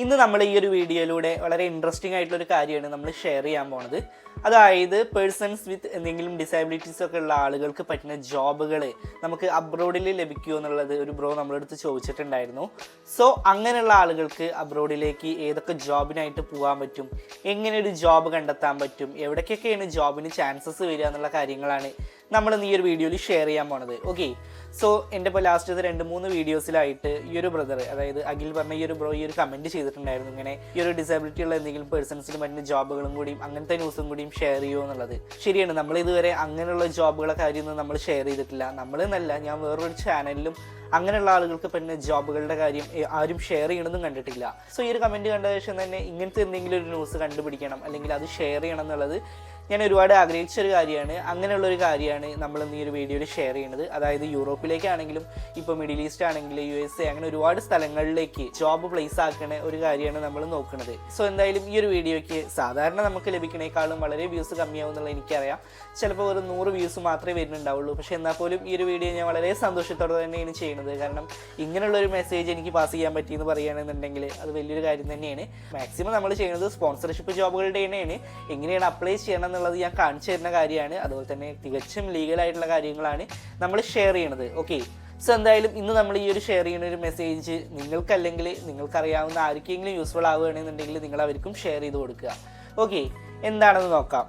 ഇന്ന് നമ്മൾ ഈ ഒരു വീഡിയോയിലൂടെ വളരെ ഇൻട്രസ്റ്റിംഗ് ആയിട്ടുള്ള ഒരു കാര്യമാണ് നമ്മൾ ഷെയർ ചെയ്യാൻ പോണത്. അതായത് പേഴ്സൺസ് വിത്ത് എന്തെങ്കിലും ഡിസബിലിറ്റീസ് ഒക്കെ ഉള്ള ആളുകൾക്ക് പറ്റുന്ന ജോബുകൾ നമുക്ക് അബ്രോഡിൽ ലഭിക്കുമോ എന്നുള്ളത് ഒരു ബ്രോ നമ്മളെടുത്ത് ചോദിച്ചിട്ടുണ്ടായിരുന്നു. സോ അങ്ങനെയുള്ള ആളുകൾക്ക് അബ്രോഡിലേക്ക് ഏതൊക്കെ ജോബിനായിട്ട് പോകാൻ പറ്റും? എങ്ങനെ ഒരു ജോബ് കണ്ടെത്താൻ പറ്റും? എവിടേക്കൊക്കെയാണ് ജോബിന് ചാൻസസ് വരിക എന്നുള്ള കാര്യങ്ങളാണ് നമ്മൾ ഈ ഒരു വീഡിയോയിൽ ഷെയർ ചെയ്യാൻ പോണത്. ഓക്കെ സോ എന്റെ ഇപ്പോൾ ലാസ്റ്റത്തെ രണ്ട് മൂന്ന് വീഡിയോസിലായിട്ട് ഈ ഒരു ബ്രദർ അതായത് അഖിൽ പറഞ്ഞ ഈ ഒരു ബ്രോ ഈ ഒരു കമന്റ് ചെയ്തിട്ടുണ്ടായിരുന്നു. ഇങ്ങനെ ഈ ഒരു ഡിസബിലിറ്റി ഉള്ള എന്തെങ്കിലും പേഴ്സൺസിന് പറ്റുന്ന ജോബുകളും കൂടിയും അങ്ങനത്തെ ന്യൂസും കൂടിയും ഷെയർ ചെയ്യുമോ എന്നുള്ളത്. ശരിയാണ് നമ്മൾ ഇതുവരെ അങ്ങനെയുള്ള ജോബുകളെ കാര്യമൊന്നും നമ്മൾ ഷെയർ ചെയ്തിട്ടില്ല. നമ്മൾ എന്നല്ല ഞാൻ വേറൊരു ചാനലിലും അങ്ങനെയുള്ള ആളുകൾക്ക് പറ്റുന്ന ജോബുകളുടെ കാര്യം ആരും ഷെയർ ചെയ്യണമെന്നും കണ്ടിട്ടില്ല. സോ ഈ ഒരു കമന്റ് കണ്ട ശേഷം തന്നെ ഇങ്ങനത്തെ എന്തെങ്കിലും ഒരു ന്യൂസ് കണ്ടുപിടിക്കണം അല്ലെങ്കിൽ അത് ഷെയർ ചെയ്യണം എന്നുള്ളത് ഞാൻ ഒരുപാട് ആഗ്രഹിച്ച ഒരു കാര്യമാണ്. അങ്ങനെയുള്ള ഒരു കാര്യമാണ് നമ്മൾ ഇന്ന് ഈ ഒരു വീഡിയോയിൽ ഷെയർ ചെയ്യുന്നത്. അതായത് യൂറോപ്പിലേക്കാണെങ്കിലും ഇപ്പോൾ മിഡിൽ ഈസ്റ്റ് ആണെങ്കിലും യു എസ് എ അങ്ങനെ ഒരുപാട് സ്ഥലങ്ങളിലേക്ക് ജോബ് പ്ലേസ് ആക്കണ ഒരു കാര്യമാണ് നമ്മൾ നോക്കുന്നത് സോ എന്തായാലും ഈ ഒരു വീഡിയോയ്ക്ക് സാധാരണ നമുക്ക് ലഭിക്കണേക്കാളും വളരെ വ്യൂസ് കമ്മിയാവും എന്നുള്ളത് എനിക്കറിയാം. ചിലപ്പോൾ ഒരു നൂറ് വ്യൂസ് മാത്രമേ വരുന്നുണ്ടാവുള്ളൂ. പക്ഷേ എന്നാൽ പോലും ഈ ഒരു വീഡിയോ ഞാൻ വളരെ സന്തോഷത്തോടെ തന്നെയാണ് ചെയ്യുന്നത്. കാരണം ഇങ്ങനെയുള്ള ഒരു മെസ്സേജ് എനിക്ക് പാസ് ചെയ്യാൻ പറ്റിയെന്ന് പറയുകയാണെന്നുണ്ടെങ്കിൽ അത് വലിയൊരു കാര്യം തന്നെയാണ്. മാക്സിമം നമ്മൾ ചെയ്യുന്നത് സ്പോൺസർഷിപ്പ് ജോബുകളുടെ തന്നെയാണ്. എങ്ങനെയാണ് അപ്ലൈ ചെയ്യണം എന്നുള്ളത് ഞാൻ കാണിച്ചു തരുന്ന കാര്യമാണ്. അതുപോലെ തന്നെ തികച്ചും ലീഗലായിട്ടുള്ള കാര്യങ്ങളാണ് നമ്മൾ ഷെയർ ചെയ്യണത്. ഓക്കെ സോ എന്തായാലും ഇന്ന് നമ്മൾ ഈ ഒരു ഷെയർ ചെയ്യുന്ന ഒരു മെസ്സേജ് നിങ്ങൾക്കല്ലെങ്കിൽ നിങ്ങൾക്കറിയാവുന്ന ആർക്കെങ്കിലും യൂസ്ഫുൾ ആവുകയാണെന്നുണ്ടെങ്കിൽ നിങ്ങൾ അവർക്കും ഷെയർ ചെയ്ത് കൊടുക്കുക. ഓക്കെ എന്താണെന്ന് നോക്കാം.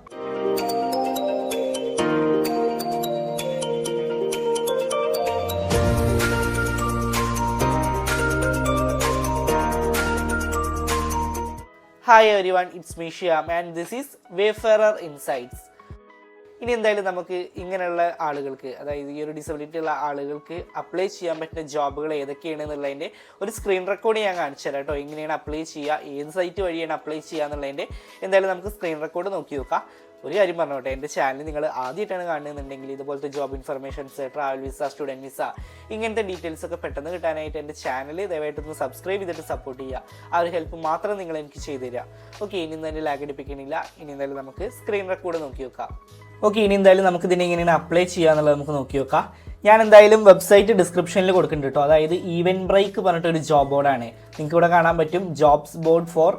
Hi everyone it's me and this is Wayfarer Insights ഇനി എന്തായാലും നമുക്ക് ഇങ്ങനെയുള്ള ആളുകൾക്ക് അതായത് ഈ ഒരു ഡിസബിലിറ്റി ഉള്ള ആളുകൾക്ക് അപ്ലൈ ചെയ്യാൻ പറ്റുന്ന ജോബുകൾ ഏതൊക്കെയാണ് എന്നുള്ളതിന്റെ ഒരു സ്ക്രീൻ റെക്കോർഡ് ഞാൻ കാണിച്ചു തരാം കേട്ടോ. എങ്ങനെയാണ് അപ്ലൈ ചെയ്യുക ഏത് സൈറ്റ് വഴിയാണ് അപ്ലൈ ചെയ്യുക എന്നുള്ളതിന്റെ എന്തായാലും നമുക്ക് സ്ക്രീൻ റെക്കോർഡ് നോക്കി നോക്കാം. ഒരു കാര്യം പറഞ്ഞോട്ടെ എന്റെ ചാനൽ നിങ്ങൾ ആദ്യമായിട്ടാണ് കാണുന്നുണ്ടെങ്കിൽ ഇതുപോലത്തെ job informations travel visa student visa ഇങ്ങനത്തെ ഡീറ്റെയിൽസ് ഒക്കെ പെട്ടെന്ന് കിട്ടാനായിട്ട് എന്റെ ചാനൽ ദയവായിട്ടൊന്ന് സബ്സ്ക്രൈബ് ചെയ്തിട്ട് സപ്പോർട്ട് ചെയ്യുക. ആ ഒരു ഹെൽപ്പ് മാത്രം നിങ്ങൾ എനിക്ക് ചെയ്തു തരിക. ഓക്കെ ഇനി എന്തായാലും ലാഗ് അടിപ്പിക്കണില്ല ഇനി എന്തായാലും നമുക്ക് സ്ക്രീൻ റെക്കോർഡ് നോക്കി നോക്കാം ഓക്കെ ഇനി എന്തായാലും നമുക്ക് ഇതിനെ എങ്ങനെയാണ് അപ്ലൈ ചെയ്യുക എന്നുള്ളത് നമുക്ക് നോക്കി നോക്കാം ഞാൻ എന്തായാലും വെബ്സൈറ്റ് ഡിസ്ക്രിപ്ഷനിൽ കൊടുക്കുന്നുണ്ട് കേട്ടോ. അതായത് ഈവൻ ബ്രേക്ക് പറഞ്ഞിട്ട് ഒരു ജോബ് ബോർഡാണ് നിങ്ങൾക്ക് ഇവിടെ കാണാൻ പറ്റും. Jobs board for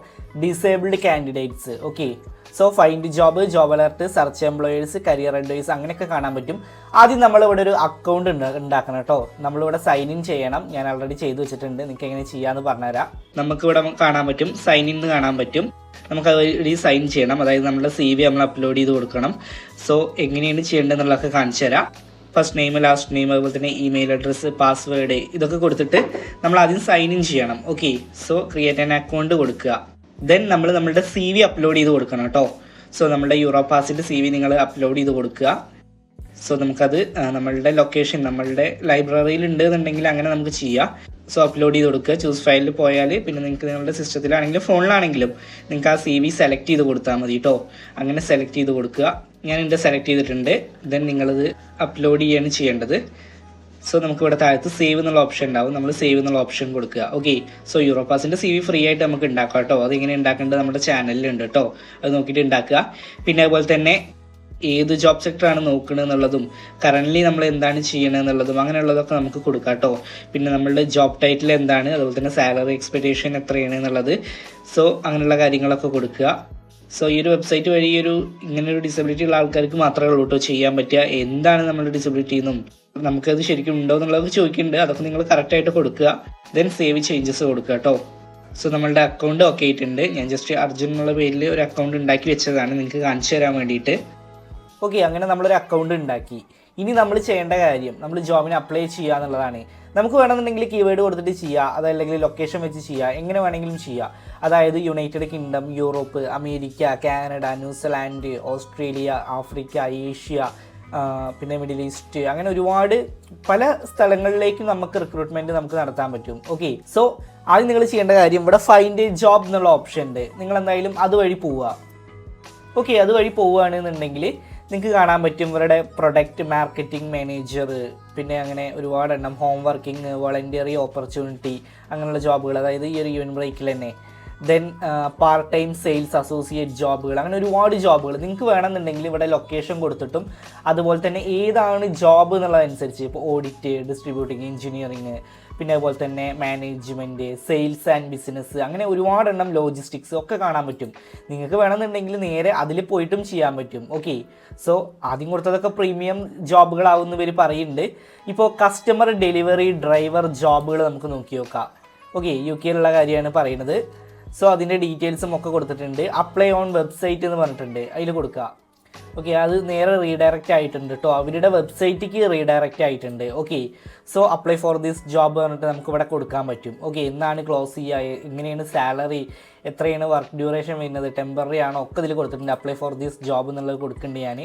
disabled candidates okay so find job job alert search employers career advice അങ്ങനെയൊക്കെ കാണാൻ പറ്റും. ആദ്യം നമ്മളിവിടെ ഒരു അക്കൗണ്ട് ഉണ്ടാക്കണം കേട്ടോ. നമ്മളിവിടെ സൈൻ ഇൻ ചെയ്യണം. ഞാൻ ഓൾറെഡി ചെയ്തു വെച്ചിട്ടുണ്ട്. നിങ്ങൾക്ക് എങ്ങനെ ചെയ്യാന്ന് പറഞ്ഞുതരാം. നമുക്ക് ഇവിടെ കാണാൻ പറ്റും. സൈൻ ഇൻ കാണാൻ പറ്റും. നമുക്ക് അത് സൈൻ ചെയ്യണം. അതായത് നമ്മുടെ സി വി നമ്മൾ അപ്ലോഡ് ചെയ്ത് കൊടുക്കണം. സോ എങ്ങനെയാണ് ചെയ്യേണ്ടതെന്നുള്ളതൊക്കെ കാണിച്ചു തരാം. ഫസ്റ്റ് നെയിം ലാസ്റ്റ് നെയിം അതുപോലെ തന്നെ ഇമെയിൽ അഡ്രസ്സ് പാസ്വേഡ് ഇതൊക്കെ കൊടുത്തിട്ട് നമ്മൾ ആദ്യം സൈൻ ഇൻ ചെയ്യണം. Okay so create an account കൊടുക്കുക. ദെൻ നമ്മൾ നമ്മുടെ സി വി അപ്ലോഡ് ചെയ്ത് കൊടുക്കണം കേട്ടോ സോ നമ്മുടെ യൂറോപാസിന്റെ സി വി നിങ്ങൾ അപ്ലോഡ് ചെയ്ത് കൊടുക്കുക. സോ നമുക്കത് നമ്മളുടെ ലൊക്കേഷൻ നമ്മളുടെ ലൈബ്രറിയിൽ ഉണ്ട് എന്നുണ്ടെങ്കിൽ അങ്ങനെ നമുക്ക് ചെയ്യാം. സോ അപ്ലോഡ് ചെയ്ത് കൊടുക്കുക. ചൂസ് ഫയലിൽ പോയാൽ പിന്നെ നിങ്ങൾക്ക് നിങ്ങളുടെ സിസ്റ്റത്തിലാണെങ്കിലും ഫോണിലാണെങ്കിലും നിങ്ങൾക്ക് ആ സി വി സെലക്ട് ചെയ്ത് കൊടുത്താൽ മതി കേട്ടോ അങ്ങനെ സെലക്ട് ചെയ്ത് കൊടുക്കുക. ഞാൻ എന്റെ സെലക്ട് ചെയ്തിട്ടുണ്ട്. ദെൻ നിങ്ങളത് അപ്ലോഡ് ചെയ്യാണ് ചെയ്യേണ്ടത്. സോ നമുക്ക് ഇവിടെ താഴത്ത് സേവ് എന്നുള്ള ഓപ്ഷൻ ഉണ്ടാവും. നമ്മൾ സേവ് എന്നുള്ള ഓപ്ഷൻ കൊടുക്കുക. ഓക്കെ സോ യൂറോപ്പാസിന്റെ സി വി ഫ്രീ ആയിട്ട് നമുക്ക് ഉണ്ടാക്കാം കേട്ടോ. അതെങ്ങനെ ഉണ്ടാക്കേണ്ടത് നമ്മുടെ ചാനലിലുണ്ട് കേട്ടോ. അത് നോക്കിയിട്ട് ഉണ്ടാക്കുക. പിന്നെ അതുപോലെ തന്നെ ഏത് ജോബ് സെക്ടറാണ് നോക്കുന്നത് എന്നുള്ളതും കറന്റ്ലി നമ്മൾ എന്താണ് ചെയ്യണത് എന്നുള്ളതും അങ്ങനെയുള്ളതൊക്കെ നമുക്ക് കൊടുക്കാം കേട്ടോ. പിന്നെ നമ്മളുടെ ജോബ് ടൈറ്റിൽ എന്താണ് അതുപോലെ തന്നെ സാലറി എക്സ്പെക്ടേഷൻ എത്രയാണ് എന്നുള്ളത്. സോ അങ്ങനെയുള്ള കാര്യങ്ങളൊക്കെ കൊടുക്കുക. സോ ഈ ഒരു വെബ്സൈറ്റ് വഴി ഈ ഒരു ഇങ്ങനെ ഒരു ഡിസബിലിറ്റി ഉള്ള ആൾക്കാർക്ക് മാത്രമേ ഉള്ളൂ കേട്ടോ ചെയ്യാൻ പറ്റുക. എന്താണ് നമ്മുടെ ഡിസബിലിറ്റി എന്നും നമുക്കത് ശരിക്കും ഉണ്ടോ എന്നുള്ളത് ചോദിക്കുന്നുണ്ട്. അതൊക്കെ നിങ്ങൾ കറക്റ്റായിട്ട് കൊടുക്കുക. ദെൻ സേവ് ചേഞ്ചസ് കൊടുക്കുക കേട്ടോ. സോ നമ്മളുടെ അക്കൗണ്ട് ഓക്കെ ആയിട്ടുണ്ട്. ഞാൻ ജസ്റ്റ് അർജുൻ എന്നുള്ള പേരിൽ ഒരു അക്കൗണ്ട് ഉണ്ടാക്കി വെച്ചതാണ്. നിങ്ങൾക്ക് കാണിച്ചു തരാൻ വേണ്ടിയിട്ട്. ഓക്കെ അങ്ങനെ നമ്മളൊരു അക്കൗണ്ട് ഉണ്ടാക്കി. ഇനി നമ്മൾ ചെയ്യേണ്ട കാര്യം നമ്മൾ ജോബിന് അപ്ലൈ ചെയ്യുക എന്നുള്ളതാണ്. നമുക്ക് വേണമെന്നുണ്ടെങ്കിൽ കീവേഡ് കൊടുത്തിട്ട് ചെയ്യുക. അതല്ലെങ്കിൽ ലൊക്കേഷൻ വെച്ച് ചെയ്യുക. എങ്ങനെ വേണമെങ്കിലും ചെയ്യുക. അതായത് United Kingdom Europe America Canada New Zealand Australia Africa Asia പിന്നെ മിഡിൽ ഈസ്റ്റ് അങ്ങനെ ഒരുപാട് പല സ്ഥലങ്ങളിലേക്കും നമുക്ക് റിക്രൂട്ട്മെന്റ് നമുക്ക് നടത്താൻ പറ്റും. ഓക്കെ സോ ആദ്യം നിങ്ങൾ ചെയ്യേണ്ട കാര്യം ഇവിടെ ഫൈൻഡ് ജോബ് എന്നുള്ള ഓപ്ഷൻ ഉണ്ട്. നിങ്ങൾ എന്തായാലും അതുവഴി പോവുക. ഓക്കെ അതുവഴി പോവുകയാണെന്നുണ്ടെങ്കിൽ നിങ്ങൾക്ക് കാണാൻ പറ്റും ഇവരുടെ പ്രൊഡക്റ്റ് മാർക്കറ്റിംഗ് മാനേജർ പിന്നെ അങ്ങനെ ഒരുപാട് എണ്ണം ഹോം വർക്കിംഗ് വോളണ്ടിയറി ഓപ്പർച്യൂണിറ്റി അങ്ങനെയുള്ള ജോബുകൾ അതായത് ഈ ഒരു യൂൺ ബ്രേക്കിൽ തന്നെ. Then part time sales associate ജോബുകൾ അങ്ങനെ ഒരുപാട് ജോബുകൾ നിങ്ങൾക്ക് വേണമെന്നുണ്ടെങ്കിൽ ഇവിടെ ലൊക്കേഷൻ കൊടുത്തിട്ടും അതുപോലെ തന്നെ ഏതാണ് ജോബ് എന്നുള്ളതനുസരിച്ച് ഇപ്പോൾ ഓഡിറ്റ് ഡിസ്ട്രിബ്യൂട്ടിങ് എഞ്ചിനീയറിങ് പിന്നെ അതുപോലെ തന്നെ മാനേജ്മെന്റ് സെയിൽസ് ആൻഡ് ബിസിനസ് അങ്ങനെ ഒരുപാടെണ്ണം ലോജിസ്റ്റിക്സ് ഒക്കെ കാണാൻ പറ്റും. നിങ്ങൾക്ക് വേണമെന്നുണ്ടെങ്കിൽ നേരെ അതിൽ പോയിട്ടും ചെയ്യാൻ പറ്റും. ഓക്കെ സോ ആദ്യം കൊടുത്തതൊക്കെ പ്രീമിയം ജോബുകളാവുന്ന ഇവർ പറയുന്നുണ്ട്. ഇപ്പോൾ കസ്റ്റമർ ഡെലിവറി ഡ്രൈവർ ജോബുകൾ നമുക്ക് നോക്കി നോക്കാം. ഓക്കെ യു കെയിലുള്ള കാര്യമാണ് പറയുന്നത്. സോ അതിന്റെ ഡീറ്റെയിൽസും ഒക്കെ കൊടുത്തിട്ടുണ്ട്. അപ്ലൈ ഓൺ വെബ്സൈറ്റ് എന്ന് പറഞ്ഞിട്ടുണ്ട്. അതിൽ കൊടുക്കുക ഓക്കെ അത് നേരെ റീഡയറക്റ്റ് ആയിട്ടുണ്ട് കേട്ടോ അവരുടെ വെബ്സൈറ്റിക്ക് റീഡയറക്റ്റ് ആയിട്ടുണ്ട്. Okay so apply for this job പറഞ്ഞിട്ട് നമുക്ക് ഇവിടെ കൊടുക്കാൻ പറ്റും. ഓക്കെ എന്നാണ് ക്ലോസ് ചെയ്യുക എങ്ങനെയാണ് സാലറി എത്രയാണ് വർക്ക് ഡ്യൂറേഷൻ വരുന്നത് ടെമ്പററി ആണോ ഒക്കെ ഇതിൽ കൊടുത്തിട്ടുണ്ട്. അപ്ലൈ ഫോർ ദിസ് ജോബ് എന്നുള്ളത് കൊടുക്കുന്നുണ്ട് ഞാൻ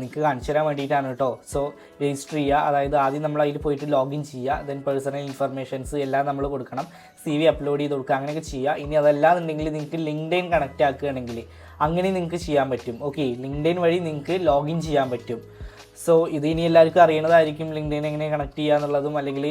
നിങ്ങൾക്ക് കാണിച്ചു തരാൻ വേണ്ടിയിട്ടാണ് കേട്ടോ. സോ രജിസ്റ്റർ ചെയ്യുക. അതായത് ആദ്യം നമ്മൾ അതിൽ പോയിട്ട് ലോഗിൻ ചെയ്യുക. ദെൻ പേഴ്സണൽ ഇൻഫർമേഷൻസ് എല്ലാം നമ്മൾ കൊടുക്കണം. സി വി അപ്ലോഡ് ചെയ്ത് കൊടുക്കുക. അങ്ങനെയൊക്കെ ചെയ്യുക. ഇനി അതല്ലാന്നുണ്ടെങ്കിൽ നിങ്ങൾക്ക് ലിങ്ക്ഡൈൻ കണക്റ്റ് ആക്കുകയാണെങ്കിൽ അങ്ങനെ നിങ്ങൾക്ക് ചെയ്യാൻ പറ്റും. ഓക്കെ ലിങ്ക്ഡൈൻ വഴി നിങ്ങൾക്ക് ലോഗിൻ ചെയ്യാൻ പറ്റും. സോ ഇത് ഇനി എല്ലാവർക്കും അറിയണതായിരിക്കും ലിങ്ക്ഡൈൻ എങ്ങനെ കണക്ട് ചെയ്യുക എന്നുള്ളതും അല്ലെങ്കിൽ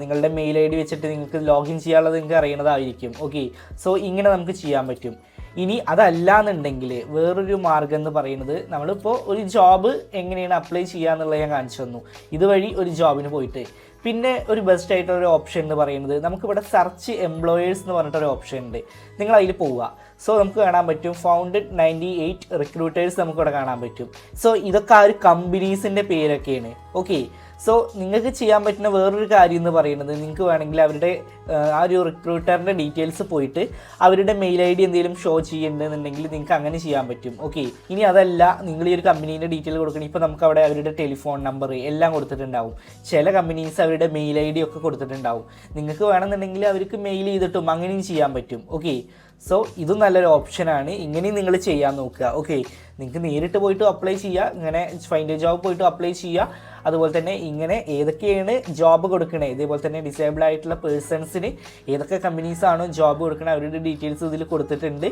നിങ്ങളുടെ മെയിൽ ഐ ഡി വെച്ചിട്ട് നിങ്ങൾക്ക് ലോഗിൻ ചെയ്യാനുള്ളത് നിങ്ങൾക്ക് അറിയണതായിരിക്കും. ഓക്കെ സോ ഇങ്ങനെ നമുക്ക് ചെയ്യാൻ പറ്റും. ഇനി അതല്ല എന്നുണ്ടെങ്കിൽ വേറൊരു മാർഗം എന്ന് പറയുന്നത് നമ്മളിപ്പോൾ ഒരു ജോബ് എങ്ങനെയാണ് അപ്ലൈ ചെയ്യുക എന്നുള്ളത് ഞാൻ കാണിച്ചു തന്നു. ഇതുവഴി ഒരു ജോബിന് പോയിട്ട്. പിന്നെ ഒരു ബെസ്റ്റ് ആയിട്ടുള്ള ഒരു ഓപ്ഷൻ എന്ന് പറയുന്നത് നമുക്കിവിടെ സെർച്ച് എംപ്ലോയേഴ്സ് എന്ന് പറഞ്ഞിട്ടൊരു ഓപ്ഷൻ ഉണ്ട്. നിങ്ങൾ അതിൽ പോവുക. സോ നമുക്ക് കാണാൻ പറ്റും. ഫൗണ്ടഡ് നയന്റി എയ്റ്റ് റിക്രൂട്ടേഴ്സ് നമുക്കിവിടെ കാണാൻ പറ്റും. സോ ഇതൊക്കെ ആ ഒരു കമ്പനീസിന്റെ പേരൊക്കെയാണ്. ഓക്കെ സോ നിങ്ങൾക്ക് ചെയ്യാൻ പറ്റുന്ന വേറൊരു കാര്യം എന്ന് പറയുന്നത് നിങ്ങൾക്ക് വേണമെങ്കിൽ അവരുടെ ആ, ഒരു റിക്രൂട്ടറിന്റെ ഡീറ്റെയിൽസ് പോയിട്ട് അവരുടെ മെയിൽ ഐ ഡി എന്തെങ്കിലും ഷോ ചെയ്യുന്നുണ്ടെന്നുണ്ടെങ്കിൽ നിങ്ങൾക്ക് അങ്ങനെ ചെയ്യാൻ പറ്റും. ഓക്കെ ഇനി അതല്ല നിങ്ങൾ ഈ ഒരു കമ്പനീന്റെ ഡീറ്റെയിൽ കൊടുക്കണം. ഇപ്പോൾ നമുക്ക് അവിടെ അവരുടെ ടെലിഫോൺ നമ്പർ എല്ലാം കൊടുത്തിട്ടുണ്ടാവും. ചില കമ്പനീസ് അവരുടെ മെയിൽ ഐ ഡി ഒക്കെ കൊടുത്തിട്ടുണ്ടാവും. നിങ്ങൾക്ക് വേണമെന്നുണ്ടെങ്കിൽ അവർക്ക് മെയിൽ ചെയ്തിട്ടും അങ്ങനെയും ചെയ്യാൻ പറ്റും. ഓക്കെ സോ ഇത് നല്ലൊരു ഓപ്ഷനാണ് ഇങ്ങനെയും നിങ്ങൾ ചെയ്യാൻ നോക്കുക. ഓക്കെ നിങ്ങൾക്ക് നേരിട്ട് പോയിട്ട് അപ്ലൈ ചെയ്യുക ഇങ്ങനെ ഫൈൻഡ് ജോബ് പോയിട്ട് അപ്ലൈ ചെയ്യുക അതുപോലെ തന്നെ ഇങ്ങനെ ഏതൊക്കെയാണ് ജോബ് കൊടുക്കണേ? ഇതേപോലെ തന്നെ ഡിസേബിൾ ആയിട്ടുള്ള പേഴ്സൺസിന് ഏതൊക്കെ കമ്പനീസാണോ ജോബ് കൊടുക്കണേ അവരുടെ ഡീറ്റെയിൽസ് ഇതിൽ കൊടുത്തിട്ടുണ്ട്.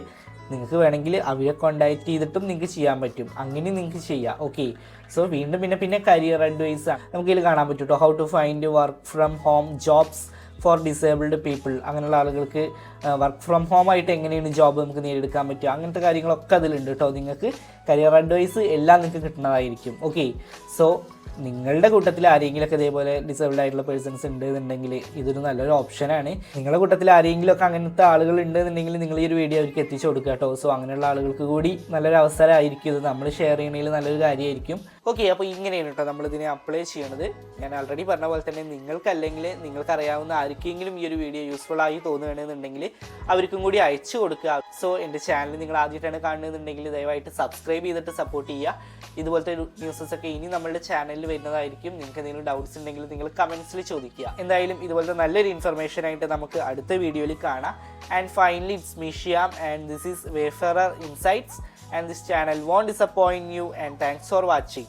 നിങ്ങൾക്ക് വേണമെങ്കിൽ അവരെ കോണ്ടാക്ട് ചെയ്തിട്ടും നിങ്ങൾക്ക് ചെയ്യാൻ പറ്റും. അങ്ങനെ നിങ്ങൾക്ക് ചെയ്യാം. ഓക്കെ സോ വീണ്ടും പിന്നെ പിന്നെ കരിയർ അഡ്വൈസ് നമുക്ക് ഇതിൽ കാണാൻ പറ്റും how to find work from home jobs for disabled people അങ്ങനെയുള്ള ആളുകൾക്ക് വർക്ക് ഫ്രം ഹോം ആയിട്ട് എങ്ങനെയാണ് ജോബ് നമുക്ക് നേടിയെടുക്കാൻ പറ്റുക? അങ്ങനത്തെ കാര്യങ്ങളൊക്കെ അതിലുണ്ട് കേട്ടോ നിങ്ങൾക്ക് കരിയർ അഡ്വൈസ് എല്ലാം നിങ്ങൾക്ക് കിട്ടുന്നതായിരിക്കും. ഓക്കെ സോ നിങ്ങളുടെ കൂട്ടത്തിൽ ആരെങ്കിലുമൊക്കെ ഇതേപോലെ ഡിസേബിൾഡ് ആയിട്ടുള്ള പേഴ്സൺസ് ഉണ്ട് എന്നുണ്ടെങ്കിൽ ഇതൊരു നല്ലൊരു ഓപ്ഷനാണ് നിങ്ങളുടെ കൂട്ടത്തിൽ ആരെങ്കിലുമൊക്കെ അങ്ങനത്തെ ആളുകൾ ഉണ്ട് എന്നുണ്ടെങ്കിൽ നിങ്ങൾ ഈ ഒരു വീഡിയോ അവർക്ക് എത്തിച്ചു കൊടുക്കുക കേട്ടോ സോ അങ്ങനെയുള്ള ആളുകൾക്ക് കൂടി നല്ലൊരു അവസരമായിരിക്കും. ഇത് നമ്മൾ ഷെയർ ചെയ്യണതിൽ നല്ലൊരു കാര്യമായിരിക്കും. ഓക്കെ അപ്പോൾ ഇങ്ങനെയാണ് കേട്ടോ നമ്മളിതിനെ അപ്ലൈ ചെയ്യണത്. ഞാൻ ആൾറെഡി പറഞ്ഞ പോലെ തന്നെ നിങ്ങൾക്കല്ലെങ്കിൽ നിങ്ങൾക്കറിയാവുന്ന ആർക്കെങ്കിലും ഈ ഒരു വീഡിയോ യൂസ്ഫുൾ ആയി തോന്നുകയാണെന്നുണ്ടെങ്കിൽ അവർക്കും കൂടി അയച്ചു കൊടുക്കുക. സോ എന്റെ ചാനൽ നിങ്ങൾ ആദ്യമായിട്ടാണ് കാണുന്നതെന്നുണ്ടെങ്കിൽ ദയവായിട്ട് സബ്സ്ക്രൈബ് ചെയ്തിട്ട് സപ്പോർട്ട് ചെയ്യുക. ഇതുപോലത്തെ ന്യൂസസ് ഒക്കെ ഇനി നമ്മളുടെ ചാനലിൽ വരുന്നതായിരിക്കും. നിങ്ങൾക്ക് എന്തെങ്കിലും ഡൗട്ട്സ് ഉണ്ടെങ്കിൽ നിങ്ങൾ കമൻസിൽ ചോദിക്കുക. എന്തായാലും ഇതുപോലത്തെ നല്ലൊരു ഇൻഫർമേഷൻ ആയിട്ട് നമുക്ക് അടുത്ത വീഡിയോയിൽ കാണാം. And finally it's മിഷിയാം and this is Wayfarer Insights and this channel won't disappoint you and thanks for watching.